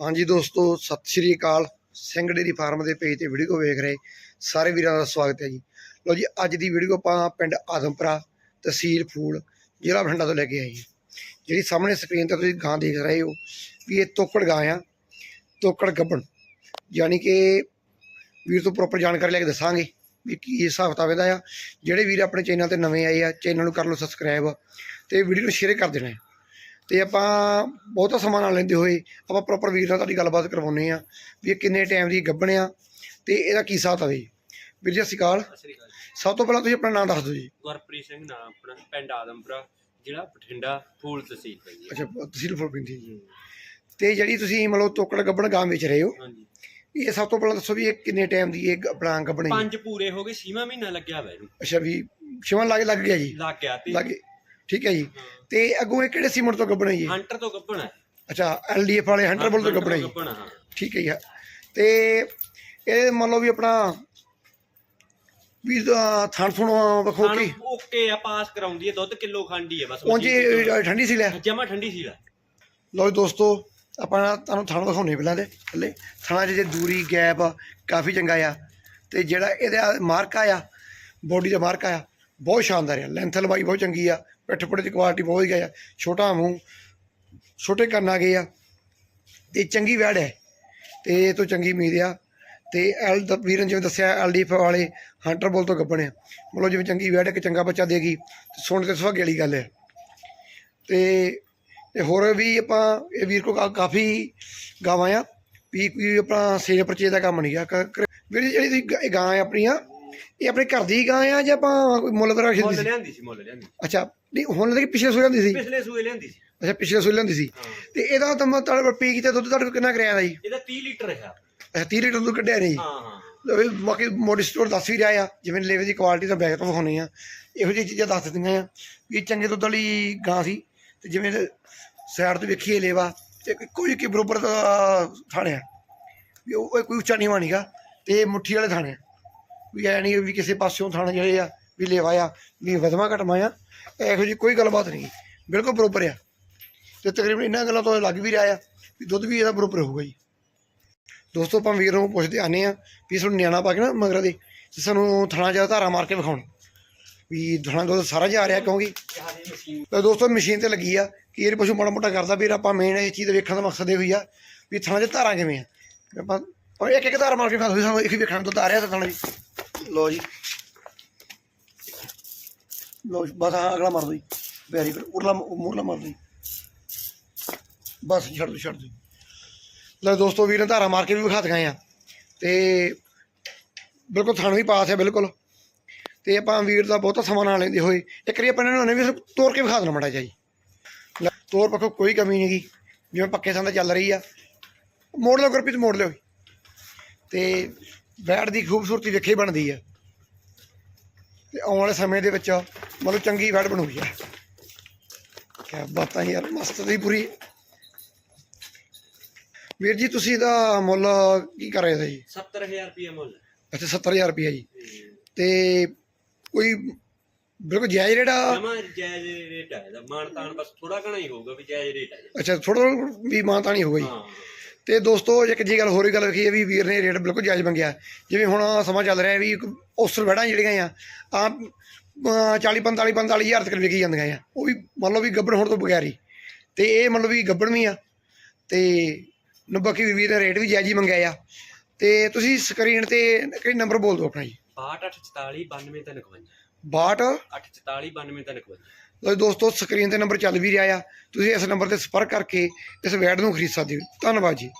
ਹਾਂਜੀ ਦੋਸਤੋ, ਸਤਿ ਸ਼੍ਰੀ ਅਕਾਲ। ਸਿੰਘ ਡੇਰੀ ਫਾਰਮ ਦੇ ਪੇਜ ਤੇ ਵੀਡੀਓ ਵੇਖ ਰਹੇ ਸਾਰੇ ਵੀਰਾਂ ਦਾ ਸਵਾਗਤ ਹੈ ਜੀ। ਲੋ ਜੀ, ਅੱਜ ਦੀ ਵੀਡੀਓ ਆਪਾਂ ਪਿੰਡ ਆਦਮਪੁਰਾ ਤਹਿਸੀਲ ਫੂਲ, ਜ਼ਿਲ੍ਹਾ ਬਠਿੰਡਾ ਤੋਂ ਲੈ ਕੇ ਆਏ ਜੀ ਜਿਹੜੀ ਸਾਹਮਣੇ ਸਕਰੀਨ ਤੇ ਤੁਸੀਂ ਗਾਂ ਦੇਖ ਰਹੇ ਹੋ ਵੀ ਇਹ ਤੋਕੜ ਗਾਂ ਆ, ਤੋਕੜ ਗੱਬਣ। ਯਾਨੀ ਕਿ ਵੀਰ ਤੋਂ ਪ੍ਰੋਪਰ ਜਾਣਕਾਰੀ ਲੈ ਕੇ ਦੱਸਾਂਗੇ ਵੀ ਕੀ ਹਿਸਾਬ ਕਿਤਾਬ ਇਹਦਾ ਆ। ਜਿਹੜੇ ਵੀਰ ਆਪਣੇ ਚੈਨਲ ਤੇ ਨਵੇਂ ਆਏ ਆ, ਚੈਨਲ ਨੂੰ ਕਰ ਲਓ ਸਬਸਕ੍ਰਾਈਬ ਤੇ ਵੀਡੀਓ ਨੂੰ ਸ਼ੇਅਰ ਕਰ ਦੇਣਾ ਹੈ। ਤੇ ਆਪਾਂ ਬਹੁਤਾ ਸਮਾਂ ਨਾਲ ਲੈਂਦੇ ਹੋਏ ਆਪਾਂ ਪ੍ਰੋਪਰ ਵੀਰ ਨਾਲ ਤੁਹਾਡੀ ਗੱਲਬਾਤ ਕਰਵਾਉਨੇ ਆ ਵੀ ਇਹ ਕਿੰਨੇ ਟਾਈਮ ਦੀ ਗੱਭਣ ਆ ਤੇ ਇਹਦਾ ਕੀ ਹਿਸਾਬ ਆ ਵੀਰ ਜੀ ਸਤਿ ਸ਼੍ਰੀ ਅਕਾਲ। ਸਭ ਤੋਂ ਪਹਿਲਾਂ ਤੁਸੀਂ ਆਪਣਾ ਨਾਮ ਦੱਸ ਦਿਓ ਜੀ। ਗੁਰਪ੍ਰੀਤ ਸਿੰਘ ਨਾਮ ਆਪਣਾ ਪਿੰਡ ਆਦਮਪੁਰਾ ਜ਼ਿਲ੍ਹਾ ਬਠਿੰਡਾ ਫੂਲ ਤਹਿਸੀਲ ਅੱਛਾ ਤਹਿਸੀਲ ਫੁਲਪਿੰਡੀ ਜੀ। ਤੇ ਜਿਹੜੀ ਤੁਸੀਂ ਮਤਲਬ ਤੋਕੜ ਗੱਭਣ ਗਾਂ ਵੇਚ ਰਹੇ ਹੋ ਹਾਂਜੀ। ਇਹ ਸਭ ਤੋਂ ਪਹਿਲਾਂ ਦੱਸੋ ਵੀ ਇਹ ਕਿੰਨੇ ਟਾਈਮ ਦੀ ਇਹ ਆਪਣਾ ਗੱਭਣ ਹੈ ਪੰਜ ਪੂਰੇ ਹੋ ਗਏ ਛੇਵਾਂ ਮਹੀਨਾ ਲੱਗਿਆ ਵਾ ਇਹਨੂੰ। ਅੱਛਾ ਵੀ ਛਿਵਨ ਲੱਗ ਲੱਗ ਗਿਆ ਜੀ? ਲੱਗ ਗਿਆ ਤੇ ਲੱਗ ਠੀਕ ਹੈ ਜੀ। ਤੇ ਅੱਗੋਂ ਇਹ ਕਿਹੜੇ ਸੀਮੈਂਟ ਤੋਂ ਗੱਭਣ ਹੈ ਜੀ? ਹੰਟਰ ਤੋਂ ਗੱਭਣ ਹੈ। ਅੱਛਾ ਐਲਡੀਐਫ ਵਾਲੇ ਹੰਟਰ ਬੋਲ ਤੋਂ ਗੱਭਣ ਹੈ ਜੀ। ਹਾਂ। ਠੀਕ ਹੈ ਜੀ ਤੇ ਇਹ ਮੰਨ ਲਓ ਵੀ ਆਪਣਾ ਵੀ ਥਣ ਥੁਣ ਵਖੋ ਕੇ? ਓਕੇ ਆ ਪਾਸ ਕਰਾਉਂਦੀ ਹੈ ਦੁੱਧ ਕਿਲੋ ਖੰਡੀ ਹੈ ਬਸ। ਉਂਝ ਠੰਡੀ ਸੀ ਲੈ ਜਮਾ ਠੰਡੀ ਸੀ ਲਾ ਲਓ ਜੀ ਦੋਸਤੋ ਆਪਾਂ ਤੁਹਾਨੂੰ ਥਣ ਦਿਖਾਉਣੇ ਪਹਿਲਾਂ ਦੇ ਥੱਲੇ ਥਣਾ ਜੇ ਦੂਰੀ ਗੈਪ ਕਾਫੀ ਚੰਗਾ ਆ। ਤੇ ਜਿਹੜਾ ਇਹਦਾ ਮਾਰਕਾ ਆ ਬੋਡੀ ਦਾ ਮਾਰਕਾ ਆ ਬਹੁਤ ਸ਼ਾਨਦਾਰ ਆ ਲੈਂਥ ਲੰਬਾਈ ਬਹੁਤ ਚੰਗੀ ਆ। ਪਿੱਠ ਪੁੜੇ ਦੀ ਕੁਆਲਿਟੀ ਬਹੁਤ ਵਧੀਆ ਆ। ਛੋਟਾ ਮੂੰਹ, ਛੋਟੇ ਕੰਨ ਆ ਗਏ ਆ। ਤੇ ਚੰਗੀ ਵੈੜ ਹੈ। ਤੇ ਇਹ ਤੋਂ ਚੰਗੀ ਉਮੀਦ ਆ। ਤੇ ਐਲ ਦਾ ਵੀਰਨ ਜਿਵੇਂ ਦੱਸਿਆ ਐਲਡੀਐਫ ਵਾਲੇ ਹੰਟਰ ਬੋਲ ਤੋਂ ਗੱਬਣੇ ਆ। ਮਤਲਬ ਜਿਵੇਂ ਚੰਗੀ ਵੈੜ ਇੱਕ ਚੰਗਾ ਬੱਚਾ ਦੇਗੀ। ਸੁਣ ਤੇ ਸੁਹਾਗੇ ਵਾਲੀ ਗੱਲ ਹੈ। ਤੇ ਤੇ ਹੋਰ ਵੀ ਆਪਾਂ, ਇਹ ਵੀਰ ਕੋ ਕਾਫੀ ਗਾਵਾਂ ਆ। ਵੀ ਕੋਈ ਆਪਣਾ ਸੇਲ ਪਰਚੇਜ ਦਾ ਕੰਮ ਨਹੀਂ ਆ। ਵੀਰ ਜਿਹੜੀ ਤੁਸੀਂ ਗ- ਇਹ ਗਾਂ ਆ ਆਪਣੀਆਂ ਇਹ ਆਪਣੇ ਘਰ ਦੀ ਗਾਂ ਆ ਜਾਂ ਆਪਾਂ ਕੋਈ ਮੁੱਲ ਵਗੈਰਾ ਮੁੱਲ ਖਰੀਦੀ ਸੀ? ਲਿਆਂਦੀ ਸੀ ਮੁੱਲ ਲਿਆਂਦੀ ਅੱਛਾ ਨਹੀਂ ਹੁਣ ਲੱਗੀ ਪਿਛਲੇ ਸੂਏ ਲਿਆਂਦੀ ਸੀ? ਪਿਛਲੇ ਸੂਏ ਲਿਆਂਦੀ ਸੀ। ਅੱਛਾ ਪਿਛਲੇ ਸੂਏ ਲਿਆਂਦੀ ਸੀ। ਹਾਂ। ਤੇ ਇਹਦਾ ਤਾਂ ਮੈਂ ਤੁਹਾਡੇ ਕੋਲ ਪੀ ਕੀਤਾ ਦੁੱਧ ਤੁਹਾਡੇ ਕੋਲ ਕਿੰਨਾ ਕਰਿਆ ਦਾ ਜੀ ਇਹਦਾ 30 ਲੀਟਰ ਹੈ ਅੱਛਾ 30 ਲੀਟਰ ਦੁੱਧ ਕੱਢਿਆ ਨਹੀਂ। ਹਾਂ ਹਾਂ। ਲਓ ਵੀ ਬਾਕੀ ਮੋਡੀ ਸਟੋਰ ਦੱਸ ਵੀ ਰਿਹਾ ਆ ਜਿਵੇਂ ਲੇਵੇ ਦੀ ਕੁਆਲਿਟੀ ਤੋਂ ਵਿਖਾਉਣੇ ਆ। ਇਹੋ ਜਿਹੀ ਚੀਜ਼ਾਂ ਦੱਸ ਦਿੰਦੀਆਂ ਆ ਵੀ ਚੰਗੇ ਦੁੱਧ ਵਾਲੀ ਗਾਂ ਸੀ। ਤੇ ਜਿਵੇਂ ਸਾਈਡ ਤੋਂ ਵੇਖੀਏ ਲੇਵਾ ਤੇ ਕੋਈ ਕਿ ਬਰੋਬਰ ਦਾ ਥਾਣਿਆ। ਵੀ ਉਹ ਕੋਈ ਉੱਚਾ ਨੀਵਾਂ ਨਹੀਂਗਾ ਤੇ ਇਹ ਮੁੱਠੀ ਵਾਲੇ ਥਾਣੇ ਆ। ਵੀ ਐ ਨਹੀਂ ਵੀ ਕਿਸੇ ਪਾਸਿਓਂ ਥਾਣੇ ਜਿਹੜੇ ਆ ਵੀ ਲੇਵਾਇਆ ਵੀ ਵਧਵਾ ਘਟਵਾ ਆ, ਇਹੋ ਜਿਹੀ ਕੋਈ ਗੱਲਬਾਤ ਨਹੀਂ, ਬਿਲਕੁਲ ਬਰੋਬਰ ਆ। ਤੇ ਤਕਰੀਬਨ ਇਹਨਾਂ ਗੱਲਾਂ ਤੋਂ ਲੱਗ ਵੀ ਰਿਹਾ ਆ, ਵੀ ਦੁੱਧ ਵੀ ਇਹਦਾ ਬਰੋਬਰ ਹੋਊਗਾ ਜੀ। ਦੋਸਤੋ, ਆਪਾਂ ਵੀਰ ਨੂੰ ਪੁੱਛਦੇ ਆਨੇ ਆ ਵੀ ਸਾਨੂੰ ਨਿਆਣਾ ਪਾ ਕੇ ਨਾ ਮਗਰ ਦੇ ਸਾਨੂੰ ਥਣਾ ਜਿਹਾ ਧਾਰਾ ਮਾਰ ਕੇ ਵਿਖਾਉਣ। ਵੀ ਥਣਾ ਦੁੱਧ ਸਾਰਾ ਜਾ ਰਿਹਾ ਕਿਉਂਕਿ ਜਹਾਜ਼ੀ ਦੋਸਤੋ, ਮਸ਼ੀਨ ਤੇ ਲੱਗੀ ਆ, ਕਿ ਇਹ ਪਸ਼ੂ ਮਾੜਾ ਮੋਟਾ ਕਰਦਾ ਵੀਰ ਆਪਾਂ ਮੇਨ ਇਹ ਚੀਜ਼ ਵੇਖਣ ਦਾ ਮਕਸਦ ਇਹ ਹੋਈ ਆ, ਵੀ ਥਣਾ ਦੇ ਧਾਰਾਂ ਕਿਵੇਂ ਆ। ਆਪਾਂ ਇੱਕ ਇੱਕ ਧਾਰਾ ਮਾਰ ਕੇ ਖਾਦੋ ਸਾਨੂੰ ਇੱਕ ਵੇਖਣ ਨੂੰ ਦੁੱਧ ਆ ਰਿਹਾ ਤਾਂ ਥਣਾ ਵੀ ਲੋ ਜੀ। ਲੋ ਬਸ ਹਾਂ ਅਗਲਾ ਮਾਰ ਦੋ ਜੀ। ਵੈਰੀ ਗੁੱਡ ਉਰਲਾ ਮੂਰਲਾ ਮਾਰ ਦੋ ਜੀ। ਬਸ ਛੱਡ ਦੋ ਛੱਡ ਦੋ ਲੈ ਦੋਸਤੋ ਵੀਰ ਨੇ ਧਾਰਾ ਮਾਰ ਕੇ ਵੀ ਵਿਖਾ ਦਿਖਾਏ ਆ ਤੇ ਬਿਲਕੁਲ ਥਣ ਵੀ ਪਾਸ ਹੈ ਬਿਲਕੁਲ। ਤੇ ਆਪਾਂ ਵੀਰ ਦਾ ਬਹੁਤਾ ਸਮਾਂ ਨਾ ਲੈਂਦੇ ਹੋਏ, ਇੱਕ ਵਾਰੀ ਆਪਾਂ ਇਹਨਾਂ ਨੂੰ ਵੀ ਤੋੜ ਕੇ ਵਿਖਾ ਦੇਣਾ ਮੜਾ ਜੀ। ਤੋਰ ਪੱਖੋਂ ਕੋਈ ਕਮੀ ਨਹੀਂ ਨਹੀਂਗੀ ਜਿਵੇਂ ਪੱਕੇ ਸੰਦ ਚੱਲ ਰਹੀ ਆ। ਮੋੜ ਲਿਓ ਗੁਰਪ੍ਰੀਤ, ਮੋੜ ਲਿਓ। ਤੇ ਬੈਟ ਦੀ ਖੂਬਸੂਰਤੀ ਵੇਖੇ ਬਣਦੀ ਆ। ਤੇ ਆਉਣ ਵਾਲੇ ਸਮੇਂ ਦੇ ਵਿੱਚ ਮਤਲਬ ਚੰਗੀ ਬੈਟ ਬਣੂਗੀ ਆ। ਕਿਆ ਬਾਤਾਂ ਯਾਰ ਮਸਤ ਦੀ ਪੂਰੀ। ਵੀਰ ਜੀ ਤੁਸੀਂ ਇਹਦਾ ਮੁੱਲ ਕੀ ਕਰ ਰਹੇ ਸੀ ਜੀ? 70000 ਰੁਪਏ ਮੁੱਲ ਅੱਛਾ 70000 ਰੁਪਏ ਜੀ। ਤੇ ਕੋਈ ਬਿਲਕੁਲ ਜਾਇਜ਼ ਰੇਟ ਆ? ਜਮਾ ਜਾਇਜ਼ ਰੇਟ ਹੈ ਇਹਦਾ। ਮਾਨ ਤਾਨ ਬਸ ਥੋੜਾ ਘਣਾ ਹੀ ਹੋਊਗਾ ਵੀ ਜਾਇਜ਼ ਰੇਟ ਹੈ ਇਹਦਾ। ਅੱਛਾ ਥੋੜਾ ਵੀ ਮਾਨਤਾ ਨਹੀਂ ਹੋਊਗਾ ਜੀ। ਹਾਂ। ਤੇ ਦੋਸਤੋ ਇੱਕ ਜੀ ਗੱਲ ਹੋਰ ਵੀ ਗੱਲ ਵੇਖੀ ਹੈ ਵੀ ਵੀਰ ਨੇ ਰੇਟ ਬਿਲਕੁਲ ਜਾਇਜ਼ ਮੰਗਿਆ। ਜਿਵੇਂ ਹੁਣ ਸਮਾਂ ਚੱਲ ਰਿਹਾ ਵੀ ਔਸਰ ਵੜਾਂ ਜਿਹੜੀਆਂ ਆ ਆ 40 45 45 ਹਜ਼ਾਰ ਤੱਕ ਵਿਕੀ ਜਾਂਦੀਆਂ ਆ। ਉਹ ਵੀ ਮੰਨ ਲਓ ਵੀ ਗੱਬੜ ਹੋਣ ਤੋਂ ਬਗੈਰ ਹੀ। ਤੇ ਇਹ ਮੰਨ ਲਓ ਵੀ ਗੱਬੜ ਵੀ ਆ ਤੇ ਬਾਕੀ ਵੀਰ ਨੇ ਰੇਟ ਵੀ ਜਾਇਜ਼ ਹੀ ਮੰਗਿਆ ਆ। ਤੇ ਤੁਸੀਂ ਸਕਰੀਨ ਤੇ ਕਿਹੜੀ ਨੰਬਰ ਬੋਲ ਦਿਓ ਆਪਣਾ ਜੀ? 6844 92351 62 844 92351 ਲਓ ਜੀ ਦੋਸਤੋ ਸਕਰੀਨ ਤੇ ਨੰਬਰ ਚੱਲ ਵੀ ਰਿਹਾ ਆ। ਤੁਸੀਂ ਇਸ ਨੰਬਰ ਤੇ ਸੰਪਰਕ ਕਰਕੇ ਇਸ ਵੈਡ ਨੂੰ ਖਰੀਦ ਸਕਦੇ ਹੋ। ਧੰਨਵਾਦ ਜੀ।